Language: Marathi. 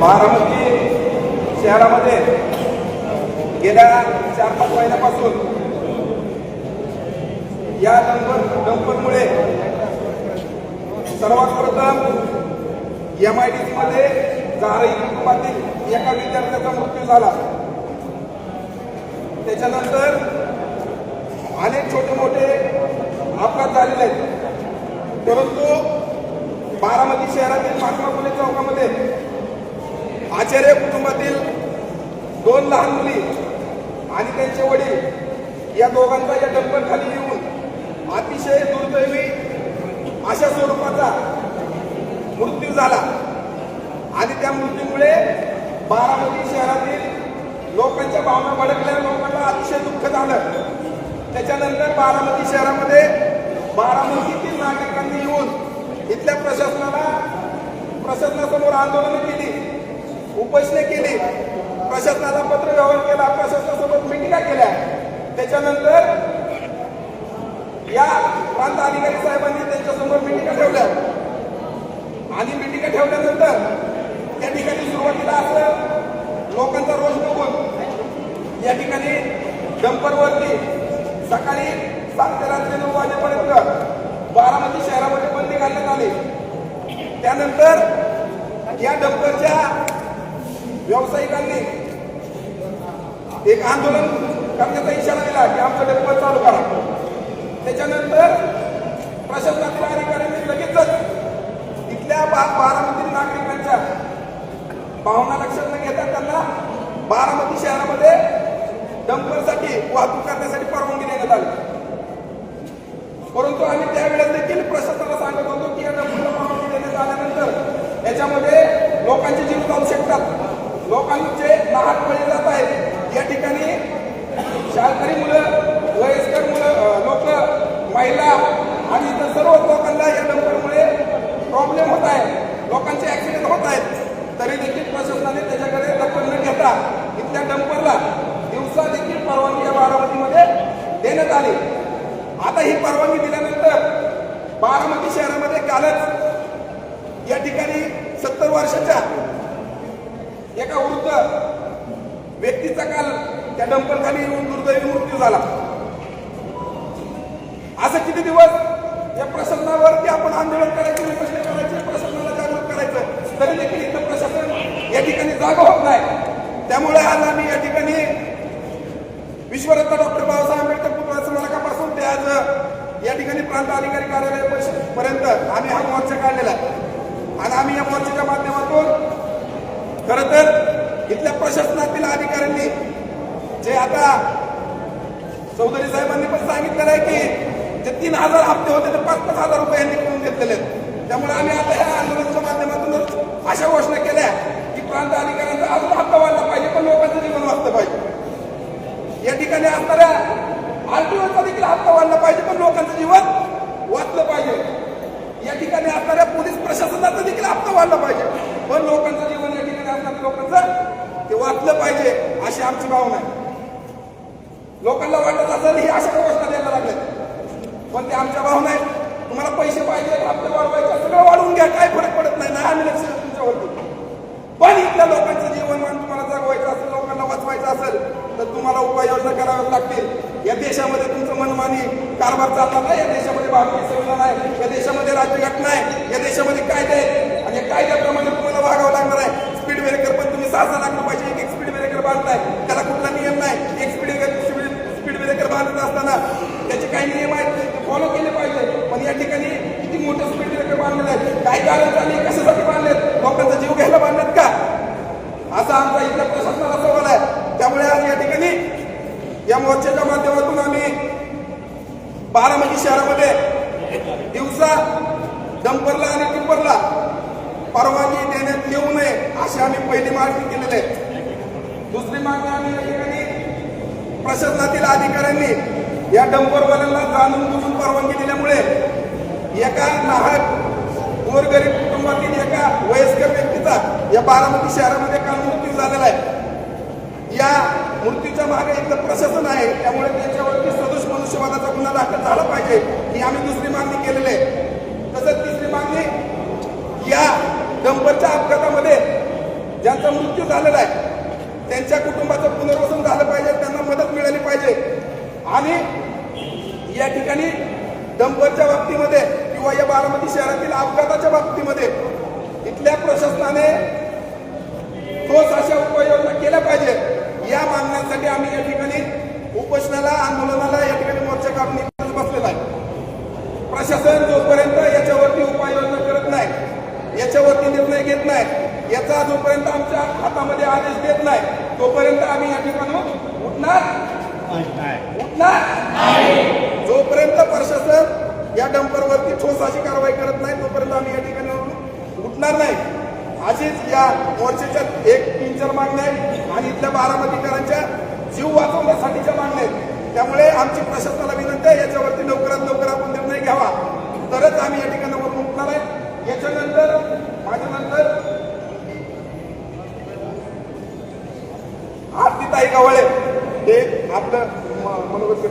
बारामती शहरामध्ये गेल्या चार पाच महिन्यापासून या डंपर डंपरमुळे सर्वात प्रथम एम आय डी सी मध्ये जारई कुटुंबातील एका विद्यार्थ्याचा मृत्यू झाला. त्याच्यानंतर अनेक छोटे मोठे अपघात झालेले आहेत. परंतु बारामती शहरातील महात्मा फुले चौकामध्ये आचार्य कुटुंबातील दोन लहान मुली आणि त्यांचे वडील या दोघांचा या डंपरखाली येऊन अतिशय दुर्दैवी अशा स्वरूपाचा मृत्यू झाला. आणि त्या मृत्यूमुळे बारामती शहरातील लोकांच्या भावना भडकल्या लोकांना अतिशय दुःख झालं. त्याच्यानंतर बारामती शहरामध्ये बारामतीतील नागरिकांनी येऊन इथल्या प्रशासनाला प्रशासनासमोर आंदोलन केली उपोषणे केली. प्रशासनाला पत्र व्यवहार केला प्रशासनासोबत मिटिंगा केल्या. त्याच्यानंतर या प्रांत अधिकारी साहेबांनी त्यांच्यासमोर मिटिंगा ठेवल्या. आणि मिटिंगा ठेवल्यानंतर त्या ठिकाणी सुरुवातीला असं लोकांचा रोष बघून या ठिकाणी डंपरवरती सकाळी सात ते रात्री नऊ वाजेपर्यंत बारामती शहरामध्ये बंदी घालण्यात आली. त्यानंतर या डंपरच्या व्यावसायिकांनी एक आंदोलन करण्याचा इशारा दिला की आमचं डंपर चालू करा. त्याच्यानंतर प्रशासनातील अधिकाऱ्यांनी लगेचच इथल्या बा बारामती नागरिकांच्या भावना लक्षात न घेता त्यांना बारामती शहरामध्ये डंपरसाठी वाहतूक करण्यासाठी परवानगी देण्यात आली. परंतु आम्ही त्यावेळेस देखील प्रशासनाला सांगत होतो की या डंपरला परवानगी देण्यात आल्यानंतर याच्यामध्ये लोकांचे जीव जाऊ शकतात लोकांचे लहान बळी जात आहेत. या ठिकाणी शाळकरी मुलं वयस्कर मुलं लोक महिला आणि इतर सर्व लोकांना या डंपरमुळे प्रॉब्लेम होत आहे लोकांचे ऍक्सिडेंट होत आहेत तरी देखील प्रशासनाने त्याच्याकडे दखल न घेता इथल्या डंपरला दिवसा देखील परवानगी या बारामतीमध्ये देण्यात आली आता ही परवानगी दिल्यानंतर बारामती शहरामध्ये कालच या ठिकाणी सत्तर वर्षाच्या एका वृद्ध व्यक्तीचा काल त्या डंपरखाली येऊन दुर्दैवी मृत्यू झाला. असं किती दिवस या प्रशासनावरती आपण आंदोलन करायचं उपोषण करायचे प्रशासनाला जागृत करायचं तरी देखील इथं प्रशासन या ठिकाणी जागा होत नाही. त्यामुळे आज आम्ही या ठिकाणी विश्वरत्न डॉक्टर बाबासाहेब आंबेडकर पुतळा स्मारकापासून ते आज या ठिकाणी प्रांत अधिकारी कार्यालयापर्यंत आम्ही हा मोर्चा काढलेला आहे. आणि आम्ही या मोर्चाच्या माध्यमातून खर तर इथल्या प्रशासनातील अधिकाऱ्यांनी जे आता चौधरी साहेबांनी पण सांगितलेलं आहे की जे तीन हजार हप्ते होते ते पाच पाच हजार रुपये यांनी करून घेतलेले आहेत त्यामुळे आम्ही आता ह्या आंदोलनाच्या माध्यमातूनच अशा घोषणा केल्या की प्रांत अधिकाऱ्यांचा अजून हप्ता वाढला पाहिजे पण लोकांचं जीवन वाचलं पाहिजे या ठिकाणी असणाऱ्या लोकांचा देखील हप्ता वाढला पाहिजे पण लोकांचं जीवन वाचलं पाहिजे. या ठिकाणी असणाऱ्या पोलीस प्रशासनाचा देखील हप्ता वाढला पाहिजे. पण लोकांचं जीवन या ठिकाणी असणाऱ्या लोकांचं ते वाचलं पाहिजे अशी आमची भावना आहे. लोकांना वाटत असेल ही अशा व्यवस्था द्यायला लागल्या. पण ते आमच्या भावना आहेत. तुम्हाला पैसे पाहिजे हप्ते वाढवायचे सगळं वाढवून घ्या काय फरक पडत नाही. नाही आम्ही लक्ष तुमच्यावरती. पण इथल्या लोकांचं जीवनमान तुम्हाला जगवायचं असेल लोकांना वाचवायचं असेल तर तुम्हाला उपाययोजना कराव्या लागतील. या देशामध्ये तुमचं मनमानी कारभार चालणार नाही या देशामध्ये भारतीय संविधान आहे या देशामध्ये राज्यघटना आहे या देशामध्ये कायदे आहेत. आणि या कायद्याप्रमाणे तुम्हाला वागावं लागणार आहे. स्पीड ब्रेकर पण तुम्ही सहा सहा लाख पाहिजे. एक एक स्पीड ब्रेकर बांधताय. त्याला कुठला नियम नाही. एक स्पीड ब्रेकर स्पीड ब्रेकर बांधत असताना त्याचे काही नियम आहेत. ते फॉलो केले पाहिजे. पण या ठिकाणी किती मोठं स्पीड ब्रेकर बांधलेलं आहे? काय कारण झाले कशासाठी बांधलेत लोकांचा जीव घ्यायला बांधलेत का असा आमचा इथल्या प्रशासनाला सवाल आहे त्यामुळे आज या ठिकाणी या मोर्चाच्या माध्यमातून आम्ही बारामती शहरामध्ये दिवसा डंपरला आणि टिप्परला परवानगी देण्यात येऊ नये अशी आम्ही पहिली मागणी केलेली आहे. दुसरी मागणी आम्ही या ठिकाणी प्रशासनातील अधिकाऱ्यांनी या डंपरवाल्यांना जाणून बुजून परवानगी दिल्यामुळे एका नाहक गोरगरीब कुटुंबातील एका वयस्कर व्यक्तीचा या बारामती शहरामध्ये काल मृत्यू झालेला आहे. या मूर्तीच्या मागे इथलं प्रशासन आहे. त्यामुळे त्याच्यावरती सदोष मनुष्यवादाचा गुन्हा दाखल झाला पाहिजे ही आम्ही दुसरी मागणी केलेली आहे. तसंच तिसरी मागणी या डंपरच्या अपघातामध्ये ज्यांचा मृत्यू झालेला आहे त्यांच्या कुटुंबाचं पुनर्वसन झालं पाहिजे त्यांना मदत मिळाली पाहिजे. आणि या ठिकाणी डंपरच्या बाबतीमध्ये किंवा या बारामती शहरातील अपघाताच्या बाबतीमध्ये इथल्या प्रशासनाने ठोस अशा उपाययोजना केल्या पाहिजेत. या मागण्यांसाठी आम्ही या ठिकाणी उपोषणाला आंदोलनाला या ठिकाणी मोर्चा काढून बसलेला आहे. प्रशासन जोपर्यंत याच्यावरती उपाययोजना करत नाही याच्यावरती निर्णय घेत नाही याचा जोपर्यंत आमच्या हातामध्ये आदेश देत नाही तोपर्यंत आम्ही या ठिकाणून उठणार? उठणार? जोपर्यंत प्रशासन या डंपरवरती ठोस अशी कारवाई करत नाही तोपर्यंत आम्ही या ठिकाणी उठणार नाही. अशीच या मोर्चेच्या एक तीन चार मागण्या आहेत. आणि इथल्या बारामतीकरांच्या जीव वाचवण्यासाठीच्या मागण्या आहेत. त्यामुळे आमची प्रशासनाला विनंती आहे याच्यावरती लवकरात लवकर आपण निर्णय घ्यावा. तरच आम्ही या ठिकाणी वरून उठणार आहे. याच्यानंतर माझ्यानंतर आरती ताई गवळे. हे आपलं मनोगत